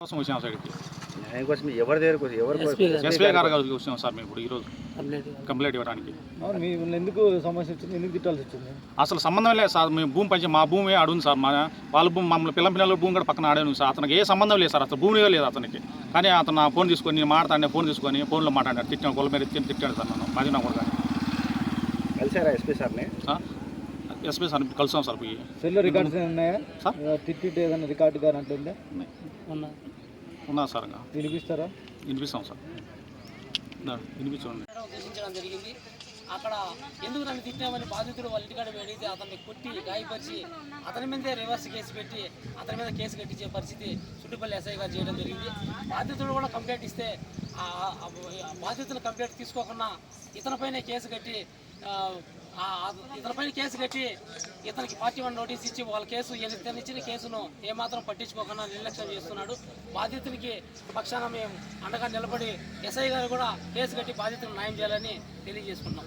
కోసం వచ్చాం సైడ్కి న్యాయం కోసం ఎవరి దగ్గరకు వచ్చి- ఎవరి కోసం? గారు. గారికి వచ్చాం సార్ మేము ఇప్పుడు ఈరోజు కంప్లైంట్ ఇవ్వడానికి. మిమ్మల్ని ఎందుకు సమస్య వచ్చింది? ఎందుకు తిట్టాల్సి వచ్చింది? అసలు సంబంధం లేదు సార్ మేము భూమి పంచి మా భూమి అడుగుంది సార్. మా వాళ్ళ భూమి మమ్మల్ని పిల్ల పిల్లల భూమి కూడా పక్కన ఆడే ఉంది సార్. అతనికి ఏ సంబంధం లేదు సార్ అసలు భూమి లేదు అతనికి. కానీ అతను నా ఫోన్ తీసుకొని నేను మాట్లాడిన ఫోన్ తీసుకొని ఫోన్లో మాట్లాడాడు తిట్టాను కొల మీద ఎత్తి తిట్టాడు సార్ నన్ను. మాది నా కూడా కలిసారా ఎస్పీ సార్ని? ఎస్పీ సార్ కలుసాం సార్ పోయి. సెల్లో రికార్డ్స్ ఉన్నాయా? సార్? తిట్టి ఏదైనా రికార్డు కానీ అట్లుందా ఉన్నా సార్ ఇంకా. వినిపిస్తారా? వినిపిస్తాం సార్. వినిపించండి. ఉద్దేశించడం జరిగింది. అక్కడ ఎందుకు నన్ను తిట్టామని బాధితుడు వాళ్ళ ఇంటికాడ అడిగితే అతన్ని కొట్టి గాయపరిచి అతని మీదే రివర్స్ కేసు పెట్టి అతని మీద కేసు కట్టించే పరిస్థితి చుట్టుపల్లి ఎస్ఐ గారు చేయడం జరిగింది. బాధితుడు కూడా కంప్లైంట్ ఇస్తే బాధితులు కంప్లైంట్ తీసుకోకుండా ఇతనిపైనే కేసు కట్టి ఇతనిపైన కేసు కట్టి ఇతనికి పార్టీ వన్ నోటీస్ ఇచ్చి వాళ్ళ కేసు ఇతను ఇచ్చిన కేసును ఏమాత్రం పట్టించుకోకుండా నిర్లక్ష్యం చేస్తున్నాడు. బాధితునికి పక్షాన మేము అండగా నిలబడి ఎస్ఐ గారు కూడా కేసు కట్టి బాధితులకు న్యాయం చేయాలని తెలియజేసుకున్నాం.